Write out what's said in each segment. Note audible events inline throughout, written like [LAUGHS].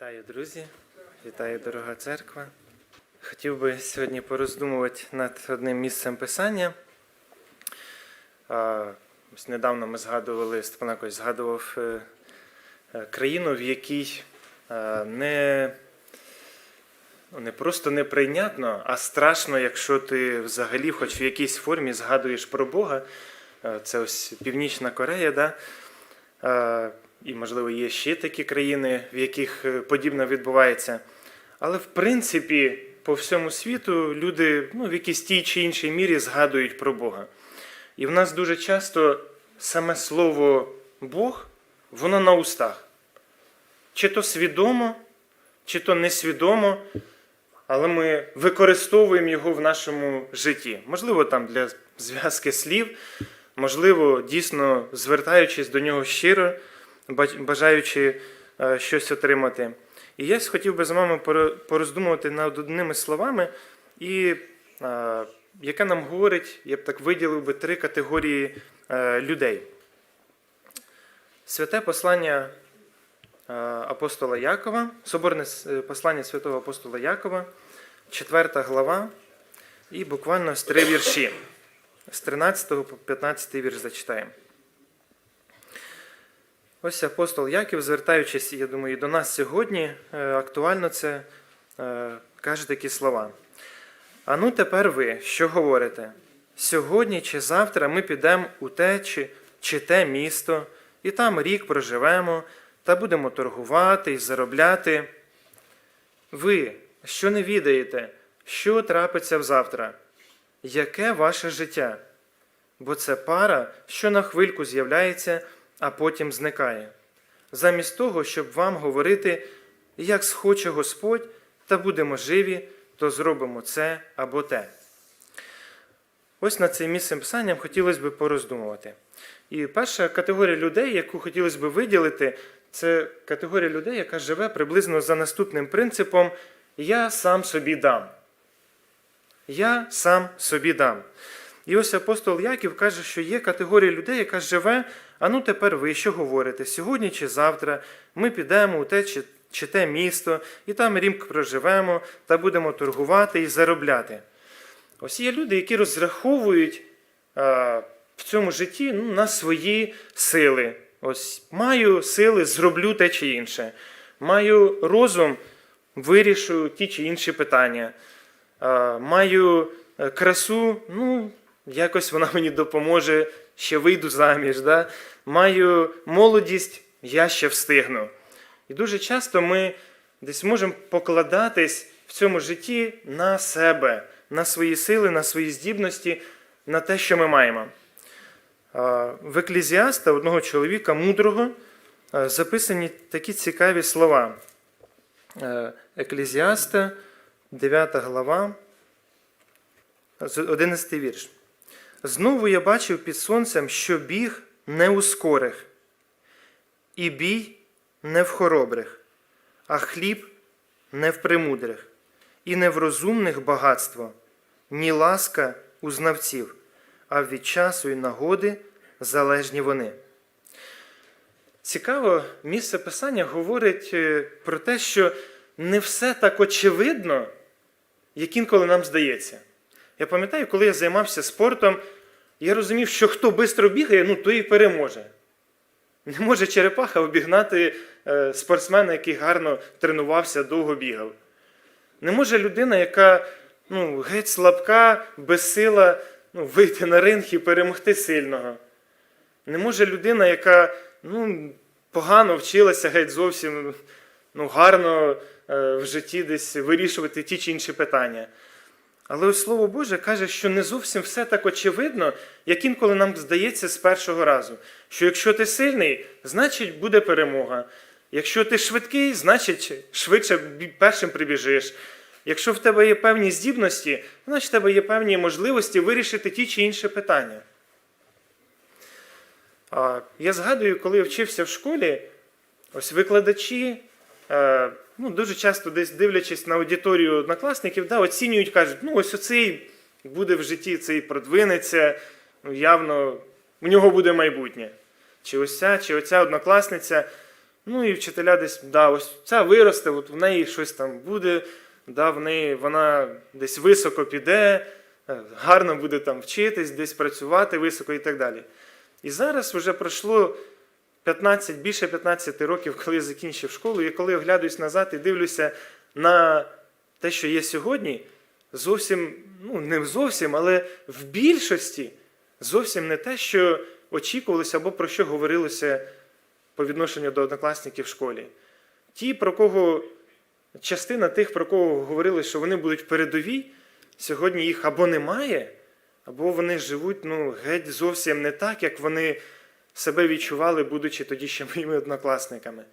Вітаю, друзі! Вітаю, дорога церква. Хотів би сьогодні пороздумувати над одним місцем писання. Ось недавно ми згадували, Степан якось згадував е, е, країну, в якій е, не, ну, не просто неприйнятно, а страшно, якщо ти взагалі, хоч в якійсь формі, згадуєш про Бога. Це ось Північна Корея, да? І, можливо, є ще такі країни, в яких е, подібне відбувається. Але, в принципі, по всьому світу люди ну, в якійсь тій чи іншій мірі згадують про Бога. І в нас дуже часто саме слово Бог, воно на устах. Чи то свідомо, чи то несвідомо, але ми використовуємо його в нашому житті. Можливо, там для зв'язки слів, можливо, дійсно звертаючись до нього щиро, бажаючи е, щось отримати. І я хотів би з вами поро- пороздумувати над одними словами, і е, яке нам говорить, я б так виділив би три категорії е, людей. Святе послання апостола Якова, соборне послання святого апостола Якова, 4 глава, і буквально з три вірші. З 13 по 15 вірш зачитаємо. Ось апостол Яків, звертаючись, я думаю, і до нас сьогодні, е, актуально це е, каже такі слова. А ну тепер ви, що говорите? Сьогодні чи завтра ми підемо у те чи, чи те місто, і там рік проживемо, та будемо торгувати і заробляти. Ви, що не відаєте, що трапиться взавтра? Яке ваше життя? Бо це пара, що на хвильку з'являється, а потім зникає. Замість того, щоб вам говорити, як схоче Господь, та будемо живі, то зробимо це або те. Ось над цим місцем писанням хотілося б пороздумувати. І перша категорія людей, яку хотілося б виділити, це категорія людей, яка живе приблизно за наступним принципом Я сам собі дам. Я сам собі дам. І ось апостол Яків каже, що є категорія людей, яка живе, а ну тепер ви що говорите? Сьогодні чи завтра ми підемо у те чи, чи те місто, і там рік проживемо та будемо торгувати і заробляти. Ось є люди, які розраховують а, в цьому житті ну, на свої сили. Ось маю сили, зроблю те чи інше. Маю розум, вирішу ті чи інші питання. А, маю е, красу, ну, якось вона мені допоможе, ще вийду заміж. Да? Маю молодість, я ще встигну. І дуже часто ми десь можемо покладатись в цьому житті на себе, на свої сили, на свої здібності, на те, що ми маємо. В Еклезіаста, одного чоловіка мудрого, записані такі цікаві слова. Е, Еклезіаста, 9 глава, 11 вірш. Знову я бачив під сонцем, що біг не у скорих, і бій не в хоробрих, а хліб не в премудрих, і не в розумних багатство, ні ласка у знавців, а від часу і нагоди залежні вони. Цікаво, місце писання говорить е, про те, що не все так очевидно, як інколи нам здається. Я пам'ятаю, коли я займався спортом, я розумів, що хто швидко бігає, ну той і переможе. Не може черепаха обігнати е, спортсмена, який гарно тренувався, довго бігав. Не може людина, яка ну, геть слабка, безсила, ну, вийти на ринг і перемогти сильного. Не може людина, яка ну, погано вчилася геть зовсім ну, гарно е, в житті десь вирішувати ті чи інші питання. Але ось Слово Боже каже, що не зовсім все так очевидно, як інколи нам здається з першого разу. Що якщо ти сильний, значить буде перемога. Якщо ти швидкий, значить швидше першим прибіжиш. Якщо в тебе є певні здібності, значить в тебе є певні можливості вирішити ті чи інші питання. Я згадую, коли я вчився в школі, ось викладачі е, ну, дуже часто десь дивлячись на аудиторію однокласників, да, оцінюють, кажуть, ну ось оцей буде в житті, цей продвинеться, ну, явно у нього буде майбутнє. Чи ось ця, чи оця однокласниця, Ну і вчителя десь, да, ось ця виросте, от в неї щось там буде, да, в неї вона десь високо піде, е, гарно буде там вчитись, десь працювати високо і так далі. І зараз вже пройшло 15, більше 15 років, коли я закінчив школу, і коли оглядаюсь назад і дивлюся на те, що є сьогодні, зовсім, ну не зовсім, але в більшості зовсім не те, що очікувалося або про що говорилося по відношенню до однокласників в школі. Ті, про кого частина тих, про кого говорили, що вони будуть передові, сьогодні їх або немає, або вони живуть ну, геть зовсім не так, як вони себе відчували, будучи тоді ще моїми однокласниками.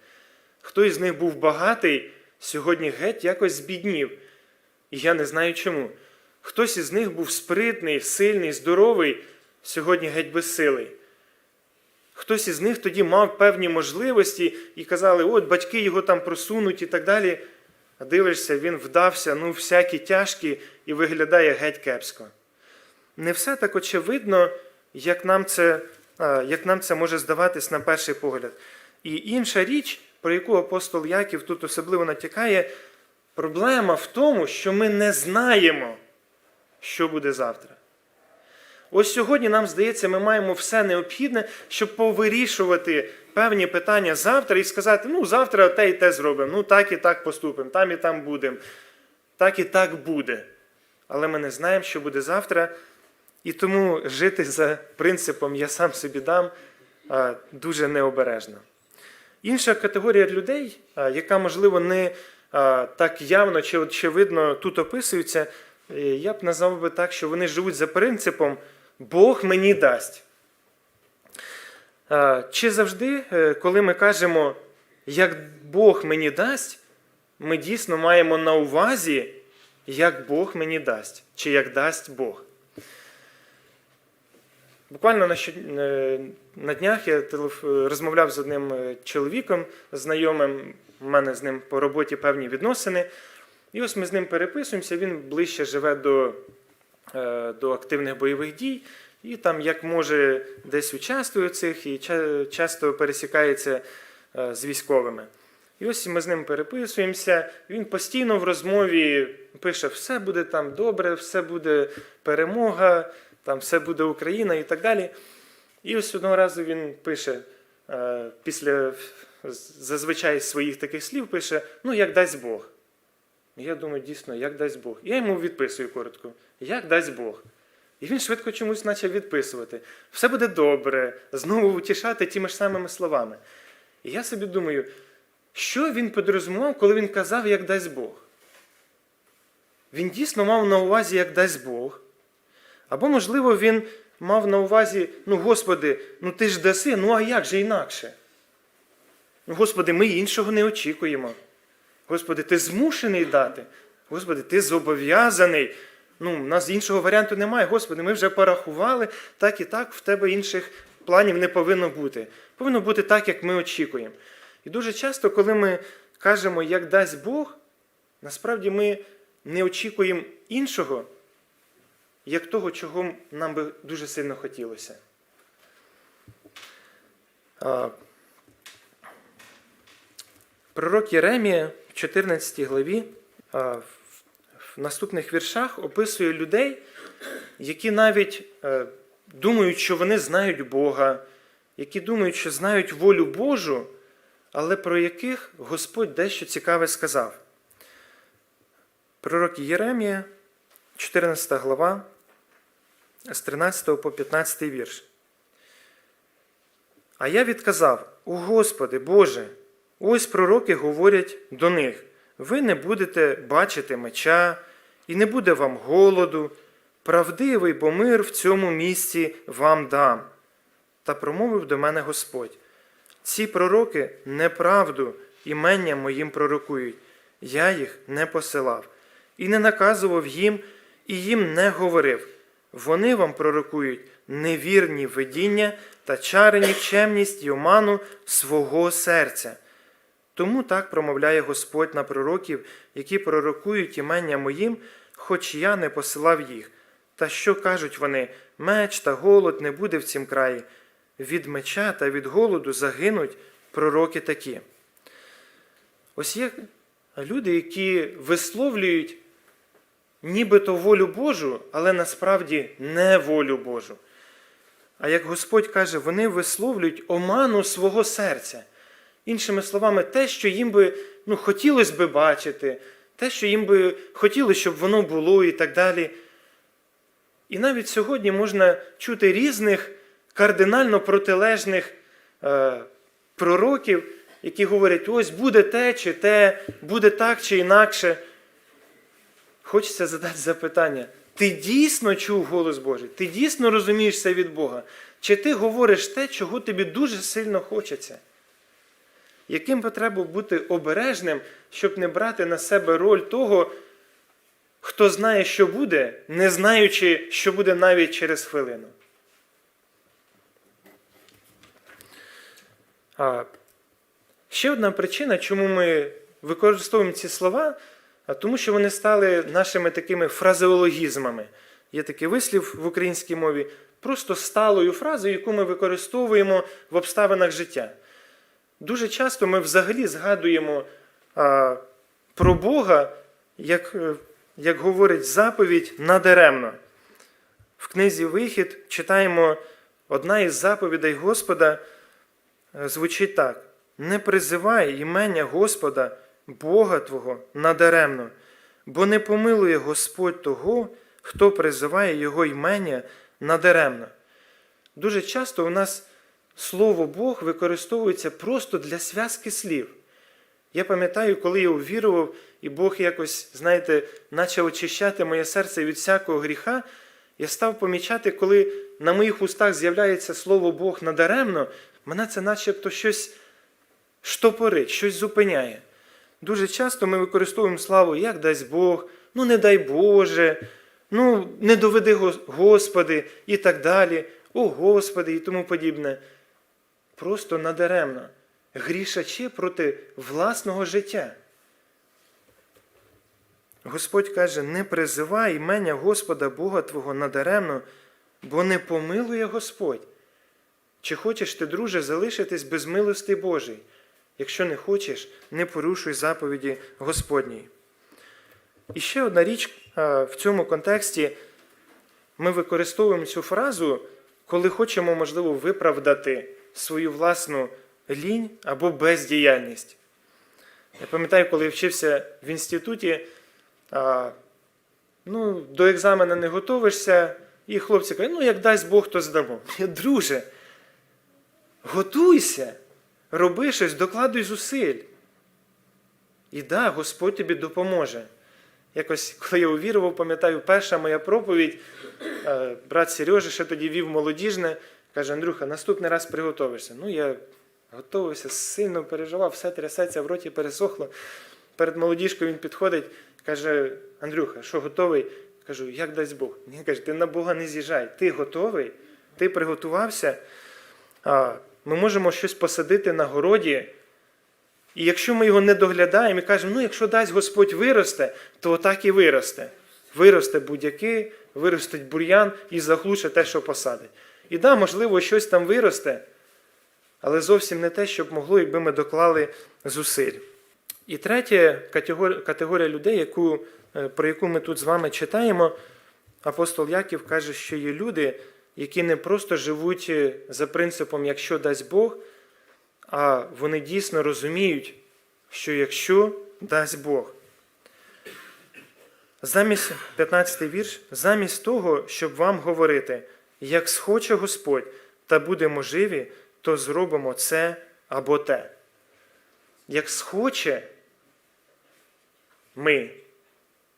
Хтось з них був багатий, сьогодні геть якось збіднів. І я не знаю чому. Хтось із них був спритний, сильний, здоровий, сьогодні геть безсилий. Хтось із них тоді мав певні можливості і казали, от батьки його там просунуть і так далі. А дивишся, він вдався, ну, всякі тяжкі і виглядає геть кепсько. Не все так очевидно, як нам це, як нам це може здаватись на перший погляд. І інша річ, про яку апостол Яків тут особливо натякає, проблема в тому, що ми не знаємо, що буде завтра. Ось сьогодні нам здається, ми маємо все необхідне, щоб повирішувати певні питання завтра і сказати: ну, завтра те і те зробимо, ну так і так поступимо, там і там будемо, так і так буде. Але ми не знаємо, що буде завтра, і тому жити за принципом Я сам собі дам дуже необережно. Інша категорія людей, яка, можливо, не так явно чи очевидно тут описується, е, я б назвав би так, що вони живуть за принципом Бог мені дасть. Чи завжди, е, коли ми кажемо, як Бог мені дасть, ми дійсно маємо на увазі, як Бог мені дасть, чи як дасть Бог. Буквально на, що, е, на днях я телеф... розмовляв з одним е, чоловіком, знайомим, у мене з ним по роботі певні відносини. І ось ми з ним переписуємося, він ближче живе до, е, до активних бойових дій, і там, як може, десь участвує в цих і часто пересікається з військовими. І ось ми з ним переписуємося. Він постійно в розмові пише: все буде там добре, все буде перемога, там все буде Україна і так далі. І ось одного разу він пише е, після зазвичай своїх таких слів, пише: Ну, як дасть Бог. Я думаю, дійсно, як дасть Бог. Я йому відписую коротко, як дасть Бог. І він швидко чомусь почав відписувати. Все буде добре, знову утішати тими ж самими словами. І я собі думаю, що він підрозумував, коли він казав, як дасть Бог? Він дійсно мав на увазі, як дасть Бог. Або, можливо, він мав на увазі, ну, Господи, ну ти ж даси, ну а як же інакше? Ну, Господи, ми іншого не очікуємо. Господи, ти змушений дати. Господи, ти зобов'язаний. Ну, у нас іншого варіанту немає. Господи, ми вже порахували, так і так, в тебе інших планів не повинно бути. Повинно бути так, як ми очікуємо. І дуже часто, коли ми кажемо, як дасть Бог, насправді ми не очікуємо іншого, як того, чого нам би дуже сильно хотілося. Пророк Єремія в 14 главі в наступних віршах описує людей, які навіть е, думають, що вони знають Бога, які думають, що знають волю Божу, але про яких Господь дещо цікаве сказав. Пророк Єремія, 14 глава, з 13 по 15 вірш. А я відказав: О Господи, Боже, ось пророки говорять до них: ви не будете бачити меча, і не буде вам голоду, правдивий, бо мир в цьому місці вам дам. Та промовив до мене Господь: ці пророки неправду імення моїм пророкують, я їх не посилав, і не наказував їм, і їм не говорив. Вони вам пророкують невірні видіння та чари нікчемність й оману свого серця. Тому так промовляє Господь на пророків, які пророкують імення моїм, хоч я не посилав їх. Та що кажуть вони, меч та голод не буде в цім краї. Від меча та від голоду загинуть пророки такі. Ось є люди, які висловлюють нібито волю Божу, але насправді не волю Божу. А як Господь каже, вони висловлюють оману свого серця. Іншими словами, те, що їм би ну, хотілося би бачити, те, що їм би хотілося, щоб воно було і так далі. І навіть сьогодні можна чути різних кардинально протилежних е, пророків, які говорять, ось буде те чи те, буде так чи інакше. Хочеться задати запитання: ти дійсно чув голос Божий? Ти дійсно розумієш це від Бога? Чи ти говориш те, чого тобі дуже сильно хочеться? Яким потрібно бути обережним, щоб не брати на себе роль того, хто знає, що буде, не знаючи, що буде навіть через хвилину? А ще одна причина, чому ми використовуємо ці слова, тому що вони стали нашими такими фразеологізмами. Є такий вислів в українській мові, просто сталою фразою, яку ми використовуємо в обставинах життя. Дуже часто ми взагалі згадуємо а, про Бога, як, е, як говорить заповідь, надаремно. В книзі Вихід читаємо одна із заповідей Господа е, звучить так: не призивай імення Господа, Бога Твого, надаремно, бо не помилує Господь того, хто призиває Його імення надаремно. Дуже часто у нас слово Бог використовується просто для зв'язки слів. Я пам'ятаю, коли я увірував, і Бог якось, знаєте, почав очищати моє серце від всякого гріха, я став помічати, коли на моїх устах з'являється слово Бог надаремно, мене це начебто щось штопорить, щось зупиняє. Дуже часто ми використовуємо славу, як дасть Бог, ну не дай Боже, ну не доведи Господи і так далі, о Господи і тому подібне. Просто надаремно, грішачи проти власного життя. Господь каже: не призивай імення Господа Бога Твого надаремно, бо не помилує Господь. Чи хочеш ти, друже, залишитись без милости Божої? Якщо не хочеш, не порушуй заповіді Господньої. І ще одна річ в цьому контексті ми використовуємо цю фразу, коли хочемо, можливо, виправдати свою власну лінь або бездіяльність. Я пам'ятаю, коли я вчився в інституті, ну, до екзамена не готовишся, і хлопці кажуть, ну, як дасть Бог, то здамо. Друже, готуйся, роби щось, докладуй зусиль. І да, Господь тобі допоможе. Якось, коли я увірував, пам'ятаю, перша моя проповідь, е, брат Сережа ще тоді вів молодіжне, каже, Андрюха, наступний раз приготовишся. Ну, я готувався, сильно переживав, все трясеться, в роті пересохло. Перед молодіжкою він підходить, каже: Андрюха, що готовий? Кажу, як дасть Бог? Він каже, ти на Бога не з'їжджай, ти готовий, ти приготувався. Ми можемо щось посадити на городі. І якщо ми його не доглядаємо і кажемо, ну якщо дасть Господь виросте, то отак і виросте. Виросте будь-який, виростить бур'ян і заглушить те, що посадить. І да, можливо, щось там виросте, але зовсім не те, щоб могло, якби ми доклали зусиль. І третя категорія, категорія людей, яку, е, про яку ми тут з вами читаємо, апостол Яків каже, що є люди, які не просто живуть е, за принципом, якщо дасть Бог, а вони дійсно розуміють, що якщо дасть Бог. Замість 15 вірш, замість того, щоб вам говорити, як схоче Господь та будемо живі, то зробимо це або те. Як схоче ми,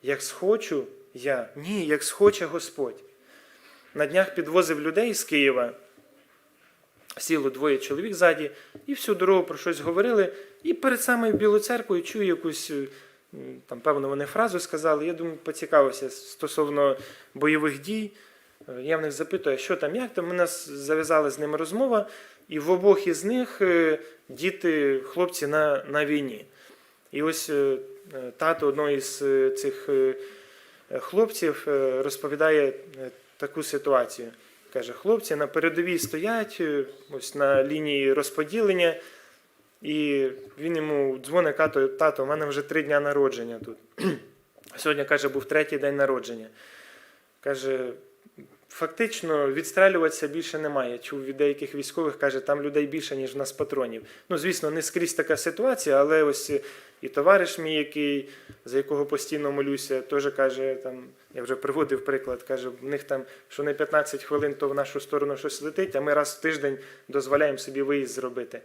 як схочу я, ні, як схоче Господь. На днях підвозив людей з Києва, сіло двоє чоловік ззаді, і всю дорогу про щось говорили. І перед самою Білою церквою чую якусь, е, там, певно, вони фразу сказали. Я думаю, поцікавився стосовно бойових дій. Е, Я в них запитую, що там, як там. У нас зав'язала з ними розмова, і в обох із них е, діти, хлопці на, на війні. І ось тато одного із цих хлопців розповідає таку ситуацію. Каже, хлопці на передовій стоять, е, ось на лінії розподілення, І він йому дзвонить, каже, тато, у мене вже три дня народження тут. [CLEARS THROAT] Сьогодні, каже, був третій день народження. Каже, фактично відстрелюватися більше немає. Чув від деяких військових, каже, там людей більше, ніж в нас патронів. Ну, звісно, не скрізь така ситуація, але ось і товариш мій, який, за якого постійно молюся, теж каже, там, я вже приводив приклад, каже, в них там, що не 15 хвилин, то в нашу сторону щось летить, а ми раз в тиждень дозволяємо собі виїзд зробити.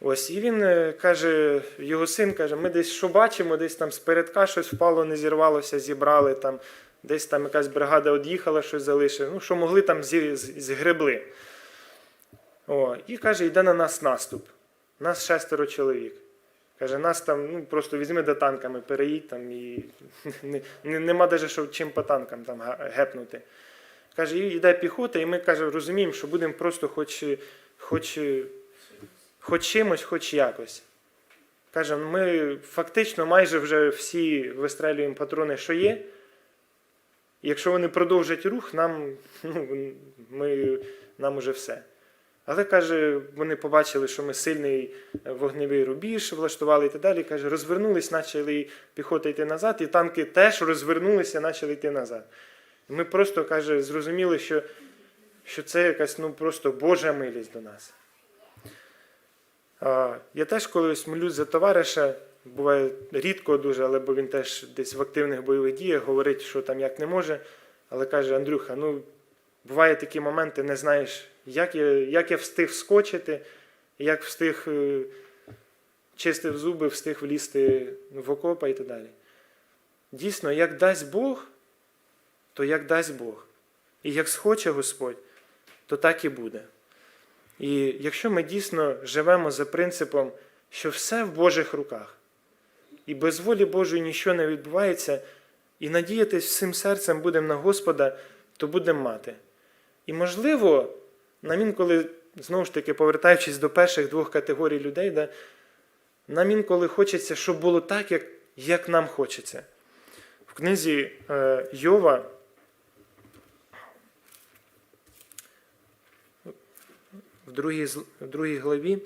Ось, і він е, каже, його син каже, ми десь що бачимо, десь там спередка щось впало, не зірвалося, зібрали там, десь там якась бригада од'їхала, щось залишила. Ну, що могли там згребли. О, і каже, йде на нас наступ. Нас шестеро чоловік. Каже, нас там, ну просто візьми до танками, переїдь там і [LAUGHS] не, не, нема навіть що чим по танкам там гепнути. Каже, йде піхота, і ми каже, розуміємо, що будемо просто хоч, хоч, хоч чимось, хоч якось. Каже, ми фактично майже вже всі вистрелюємо патрони, що є. Якщо вони продовжать рух, нам, ну, ми, нам уже все. Але каже, вони побачили, що ми сильний е, вогневий рубіж влаштували і так далі. Каже, розвернулись, почали піхота йти назад, і танки теж розвернулися, почали йти назад. Ми просто каже, зрозуміли, що, що це якась ну, просто Божа милість до нас. Я теж колись молюсь за товариша, буває рідко дуже, але бо він теж десь в активних бойових діях говорить, що там як не може. Але каже, Андрюха, ну буває такі моменти, не знаєш, як я, як я встиг вскочити, як встиг е, чистив зуби, встиг влізти в окопа і так далі. Дійсно, як дасть Бог, то як дасть Бог. І як схоче Господь, то так і буде. І якщо ми дійсно живемо за принципом, що все в Божих руках, і без волі Божої нічого не відбувається, і надіятись всім серцем будемо на Господа, то будемо мати. І можливо, нам інколи, знову ж таки, повертаючись до перших двох категорій людей, да, нам інколи хочеться, щоб було так, як, як нам хочеться. В книзі е, Йова. В другій, в другій главі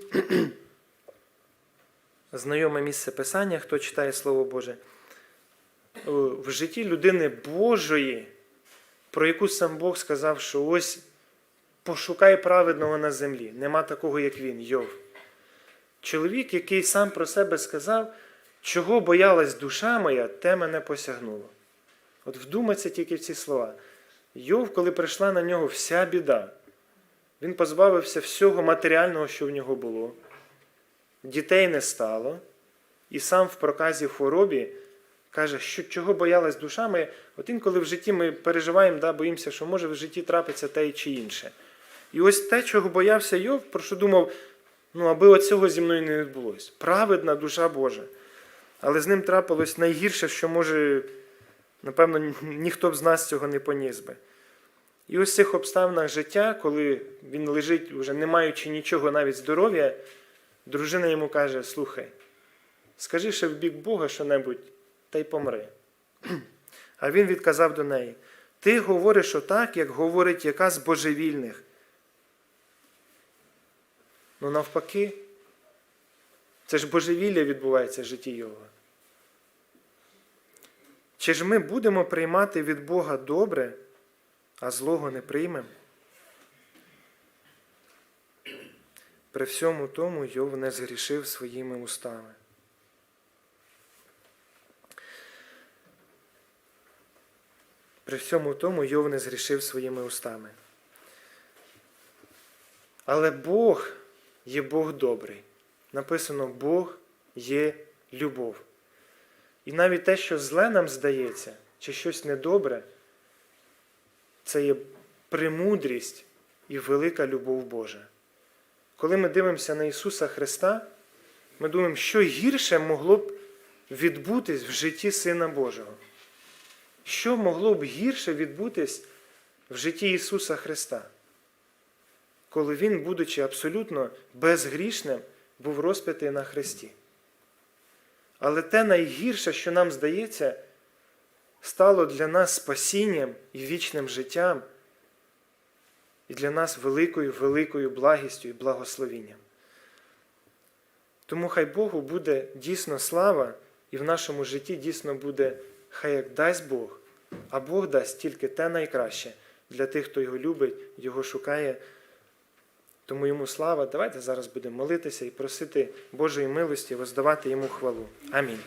знайоме місце Писання, хто читає Слово Боже. В житті людини Божої, про яку сам Бог сказав, що ось пошукай праведного на землі. Нема такого, як він, Йов. Чоловік, який сам про себе сказав, чого боялась душа моя, те мене посягнуло. От вдуматься тільки в ці слова. Йов, коли прийшла на нього вся біда, він позбавився всього матеріального, що в нього було. Дітей не стало, і сам в проказі хворобі каже, що чого боялась душа моя. От інколи в житті ми переживаємо, да, боїмося, що може в житті трапиться те чи інше. І ось те, чого боявся Йов, про що думав, ну аби оцього зі мною не відбулося. Праведна душа Божа. Але з ним трапилось найгірше, що може, напевно, ніхто б з нас цього не поніс би. І ось цих обставинах життя, коли він лежить, вже не маючи нічого, навіть здоров'я, дружина йому каже: Слухай, скажи ще в бік Бога що-небудь, та й помри. [CLEARS THROAT] А він відказав до неї: Ти говориш отак, як говорить яка з божевільних. Ну навпаки, це ж божевілля відбувається в житті його. Чи ж ми будемо приймати від Бога добре, а злого не приймемо? При всьому тому Йов не згрішив своїми устами. При всьому тому Йов не згрішив своїми устами. Але Бог є Бог добрий. Написано, Бог є любов. І навіть те, що зле нам здається, чи щось недобре, це є премудрість і велика любов Божа. Коли ми дивимося на Ісуса Христа, ми думаємо, що гірше могло б відбутись в житті Сина Божого. Що могло б гірше відбутись в житті Ісуса Христа, коли Він, будучи абсолютно безгрішним, був розп'ятий на Христі. Але те найгірше, що нам здається, стало для нас спасінням і вічним життям, і для нас великою, великою благістю і благословінням. Тому хай Богу буде дійсно слава, і в нашому житті дійсно буде, хай як дасть Бог, а Бог дасть тільки те найкраще для тих, хто його любить, його шукає. Тому йому слава. Давайте зараз будемо молитися і просити Божої милості, воздавати йому хвалу. Амінь.